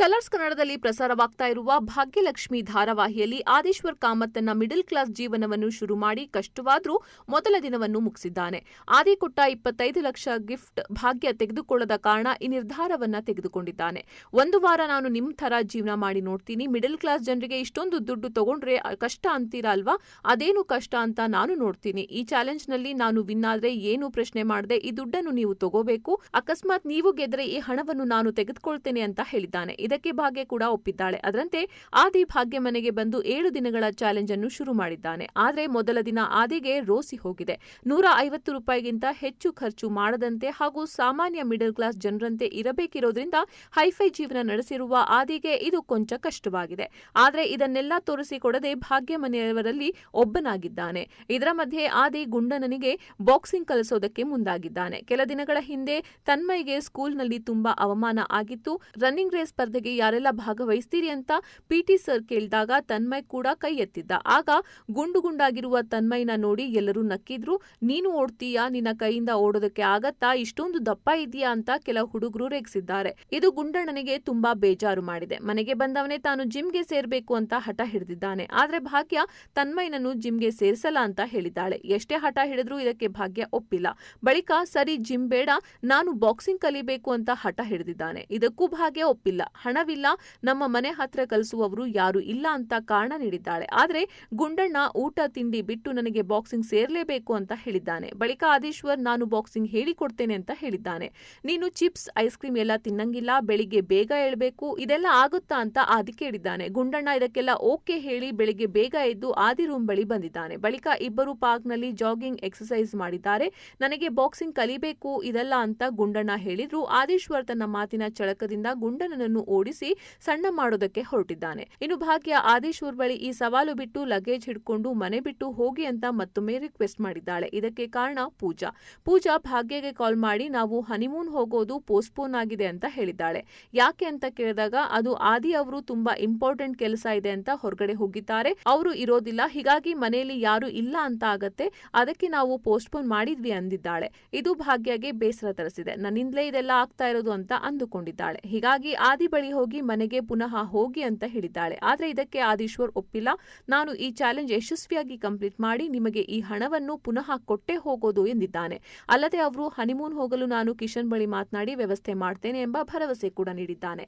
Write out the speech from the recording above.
Colours ಕನ್ನಡದಲ್ಲಿ ಪ್ರಸಾರವಾಗ್ತಾ ಇರುವ ಭಾಗ್ಯಲಕ್ಷ್ಮಿ ಧಾರಾವಾಹಿಯಲ್ಲಿ ಆದೇಶ್ವರ್ ಕಾಮತ್ ತನ್ನ ಮಿಡಲ್ ಕ್ಲಾಸ್ ಜೀವನವನ್ನು ಶುರು ಮಾಡಿ ಕಷ್ಟವಾದರೂ ಮೊದಲ ದಿನವನ್ನು ಮುಗಿಸಿದ್ದಾನೆ. ಆದಿ ಕೊಟ್ಟ ಇಪ್ಪತ್ತೈದು ಲಕ್ಷ ಗಿಫ್ಟ್ ಭಾಗ್ಯ ತೆಗೆದುಕೊಳ್ಳದ ಕಾರಣ ಈ ನಿರ್ಧಾರವನ್ನ ತೆಗೆದುಕೊಂಡಿದ್ದಾನೆ. ಒಂದು ವಾರ ನಾನು ನಿಮ್ಮ ಥರ ಜೀವನ ಮಾಡಿ ನೋಡ್ತೀನಿ. ಮಿಡಲ್ ಕ್ಲಾಸ್ ಜನರಿಗೆ ಇಷ್ಟೊಂದು ದುಡ್ಡು ತಗೊಂಡ್ರೆ ಕಷ್ಟ ಅಂತೀರಾ ಅಲ್ವಾ? ಅದೇನು ಕಷ್ಟ ಅಂತ ನಾನು ನೋಡ್ತೀನಿ. ಈ ಚಾಲೆಂಜ್ನಲ್ಲಿ ನಾನು ವಿನ್ ಏನು ಪ್ರಶ್ನೆ ಮಾಡದೆ? ಈ ದುಡ್ಡನ್ನು ನೀವು ತಗೋಬೇಕು. ಅಕಸ್ಮಾತ್ ನೀವು ಗೆದ್ರೆ ಈ ಹಣವನ್ನು ನಾನು ತೆಗೆದುಕೊಳ್ತೇನೆ ಅಂತ ಹೇಳಿದ್ದಾನೆ. ಇದಕ್ಕೆ ಭಾಗ್ಯ ಕೂಡ ಒಪ್ಪಿದ್ದಾಳೆ. ಅದರಂತೆ ಆದಿ ಭಾಗ್ಯ ಮನೆಗೆ ಬಂದು ಏಳು ದಿನಗಳ ಚಾಲೆಂಜ್ ಅನ್ನು ಶುರು ಮಾಡಿದ್ದಾನೆ. ಆದ್ರೆ ಮೊದಲ ದಿನ ಆದಿಗೆ ರೋಸಿ ಹೋಗಿದೆ. ನೂರ ಐವತ್ತು ರೂಪಾಯಿಗಿಂತ ಹೆಚ್ಚು ಖರ್ಚು ಮಾಡದಂತೆ ಹಾಗೂ ಸಾಮಾನ್ಯ ಮಿಡಲ್ ಕ್ಲಾಸ್ ಜನರಂತೆ ಇರಬೇಕಿರೋದ್ರಿಂದ ಹೈಫೈ ಜೀವನ ನಡೆಸಿರುವ ಆದಿಗೆ ಇದು ಕೊಂಚ ಕಷ್ಟವಾಗಿದೆ. ಆದ್ರೆ ಇದನ್ನೆಲ್ಲ ತೋರಿಸಿಕೊಡದೆ ಭಾಗ್ಯ ಮನೆಯವರಲ್ಲಿ ಒಬ್ಬನಾಗಿದ್ದಾನೆ. ಇದರ ಮಧ್ಯೆ ಆದಿ ಗುಂಡನನಿಗೆ ಬಾಕ್ಸಿಂಗ್ ಕಲಿಸೋದಕ್ಕೆ ಮುಂದಾಗಿದ್ದಾನೆ. ಕೆಲ ದಿನಗಳ ಹಿಂದೆ ತನ್ಮಯ್ಗೆ ಸ್ಕೂಲ್ನಲ್ಲಿ ತುಂಬಾ ಅವಮಾನ ಆಗಿತ್ತು. ರನ್ನಿಂಗ್ ರೇಸ್ ಸ್ಪರ್ಧೆಗೆ ಯಾರೆಲ್ಲ ಭಾಗವಹಿಸ್ತೀರಿ ಅಂತ ಪಿಟಿ ಸರ್ ಕೇಳಿದಾಗ ತನ್ಮಯ್ ಕೂಡ ಕೈ ಎತ್ತಿದ್ದ. ಆಗ ಗುಂಡು ಗುಂಡಾಗಿರುವ ತನ್ಮಯ್ನ ನೋಡಿ ಎಲ್ಲರೂ ನಕ್ಕಿದ್ರು, ನೀನು ಓಡ್ತೀಯಾ? ನಿನ್ನ ಕೈಯಿಂದ ಓಡೋದಕ್ಕೆ ಆಗತ್ತಾ? ಇಷ್ಟೊಂದು ದಪ್ಪ ಇದೆಯಾ ಅಂತ ಕೆಲ ಹುಡುಗರು ರೇಗಿಸಿದ್ದಾರೆ. ಇದು ಗುಂಡಣ್ಣನಿಗೆ ತುಂಬಾ ಬೇಜಾರು ಮಾಡಿದೆ. ಮನೆಗೆ ಬಂದವನೇ ತಾನು ಜಿಮ್ಗೆ ಸೇರ್ಬೇಕು ಅಂತ ಹಠ ಹಿಡಿದಿದ್ದಾನೆ. ಆದ್ರೆ ಭಾಗ್ಯ ತನ್ಮಯ್ನನ್ನು ಜಿಮ್ಗೆ ಸೇರಿಸಲ್ಲ ಅಂತ ಹೇಳಿದ್ದಾಳೆ. ಎಷ್ಟೇ ಹಠ ಹಿಡಿದ್ರೂ ಇದಕ್ಕೆ ಭಾಗ್ಯ ಒಪ್ಪಿಲ್ಲ. ಬಳಿಕ, ಸರಿ, ಜಿಮ್ ಬೇಡ. ನಾನು ಬಾಕ್ಸಿಂಗ್ ಕಲಿಬೇಕು ಅಂತ ಹಠ ಹಿಡಿದಿದ್ದಾನೆ. ಇದಕ್ಕೂ ಭಾಗ್ಯ ಒಪ್ಪಿಲ್ಲ. ಹಣವಿಲ್ಲ, ನಮ್ಮ ಮನೆ ಹತ್ರ ಕಲಿಸುವವರು ಯಾರು ಇಲ್ಲ ಅಂತ ಕಾರಣ ನೀಡಿದ್ದಾಳೆ. ಆದರೆ ಗುಂಡಣ್ಣ ಊಟ ತಿಂಡಿ ಬಿಟ್ಟು ನನಗೆ ಬಾಕ್ಸಿಂಗ್ ಸೇರಲೇಬೇಕು ಅಂತ ಹೇಳಿದ್ದಾನೆ. ಬಳಿಕ ಆದೇಶ್ವರ್ ನಾನು ಬಾಕ್ಸಿಂಗ್ ಹೇಳಿಕೊಡ್ತೇನೆ ಅಂತ ಹೇಳಿದ್ದಾನೆ. ನೀನು ಚಿಪ್ಸ್, ಐಸ್ ಕ್ರೀಮ್ ಎಲ್ಲ ತಿನ್ನಂಗಿಲ್ಲ, ಬೆಳಿಗ್ಗೆ ಬೇಗ ಏಳಬೇಕು ಇದೆಲ್ಲ ಆಗುತ್ತಾ ಅಂತ ಆದಿ ಕೇಳಿದ್ದಾನೆ. ಗುಂಡಣ್ಣ ಇದಕ್ಕೆಲ್ಲ ಓಕೆ ಹೇಳಿ ಬೆಳಿಗ್ಗೆ ಬೇಗ ಎದ್ದು ಆದಿ ರೂಮ್ ಬಳಿ ಬಂದಿದ್ದಾನೆ. ಬಳಿಕ ಇಬ್ಬರು ಪಾರ್ಕ್ನಲ್ಲಿ ಜಾಗಿಂಗ್ ಎಕ್ಸರ್ಸೈಸ್ ಮಾಡಿದ್ದಾರೆ. ನನಗೆ ಬಾಕ್ಸಿಂಗ್ ಕಲಿಬೇಕು ಇದೆಲ್ಲ ಅಂತ ಗುಂಡಣ್ಣ ಹೇಳಿದ್ರು. ಆದೇಶ್ವರ್ ತನ್ನ ಮಾತಿನ ಚಳಕದಿಂದ ಗುಂಡಣ್ಣನನ್ನು ಓಡಿಸಿ ಸಣ್ಣ ಮಾಡೋದಕ್ಕೆ ಹೊರಟಿದ್ದಾನೆ. ಇನ್ನು ಭಾಗ್ಯ ಆದೇಶೂರ್ ಬಳಿ ಈ ಸವಾಲು ಬಿಟ್ಟು ಲಗೇಜ್ ಹಿಡ್ಕೊಂಡು ಮನೆ ಬಿಟ್ಟು ಹೋಗಿ ಅಂತ ಮತ್ತೊಮ್ಮೆ ರಿಕ್ವೆಸ್ಟ್ ಮಾಡಿದ್ದಾಳೆ. ಇದಕ್ಕೆ ಕಾರಣ ಪೂಜಾ. ಪೂಜಾ ಭಾಗ್ಯಗೆ ಕಾಲ್ ಮಾಡಿ ನಾವು ಹನಿಮೂನ್ ಹೋಗೋದು ಪೋಸ್ಟ್ಪೋನ್ ಆಗಿದೆ ಅಂತ ಹೇಳಿದ್ದಾಳೆ. ಯಾಕೆ ಅಂತ ಕೇಳಿದಾಗ ಅದು ಆದಿ ಅವರು ತುಂಬಾ ಇಂಪಾರ್ಟೆಂಟ್ ಕೆಲಸ ಇದೆ ಅಂತ ಹೊರಗಡೆ ಹೋಗಿದ್ದಾರೆ. ಅವರು ಇರೋದಿಲ್ಲ, ಹೀಗಾಗಿ ಮನೆಯಲ್ಲಿ ಯಾರು ಇಲ್ಲ ಅಂತ ಆಗತ್ತೆ, ಅದಕ್ಕೆ ನಾವು ಪೋಸ್ಟ್ಪೋನ್ ಮಾಡಿದ್ವಿ ಅಂದಿದ್ದಾಳೆ. ಇದು ಭಾಗ್ಯಗೆ ಬೇಸರ ತರಿಸಿದೆ. ನನ್ನಿಂದಲೇ ಇದೆಲ್ಲ ಆಗ್ತಾ ಇರೋದು ಅಂತ ಅಂದುಕೊಂಡಿದ್ದಾಳೆ. ಹೀಗಾಗಿ ಆದಿ ಬಳಿ ಹೋಗಿ ಮನೆಗೆ ಪುನಃ ಹೋಗಿ ಅಂತ ಹೇಳಿದ್ದಾಳೆ. ಆದರೆ ಇದಕ್ಕೆ ಆದೀಶ್ವರ್ ಒಪ್ಪಿಲ್ಲ. ನಾನು ಈ ಚಾಲೆಂಜ್ ಯಶಸ್ವಿಯಾಗಿ ಕಂಪ್ಲೀಟ್ ಮಾಡಿ ನಿಮಗೆ ಈ ಹಣವನ್ನು ಪುನಃ ಕೊಟ್ಟೆ ಹೋಗೋದು ಎಂದಿದ್ದಾನೆ. ಅಲ್ಲದೆ ಅವರು ಹನಿಮೂನ್ ಹೋಗಲು ನಾನು ಕಿಶನ್ ಬಳಿ ಮಾತನಾಡಿ ವ್ಯವಸ್ಥೆ ಮಾಡ್ತೇನೆ ಎಂಬ ಭರವಸೆ ಕೂಡ ನೀಡಿದ್ದಾನೆ.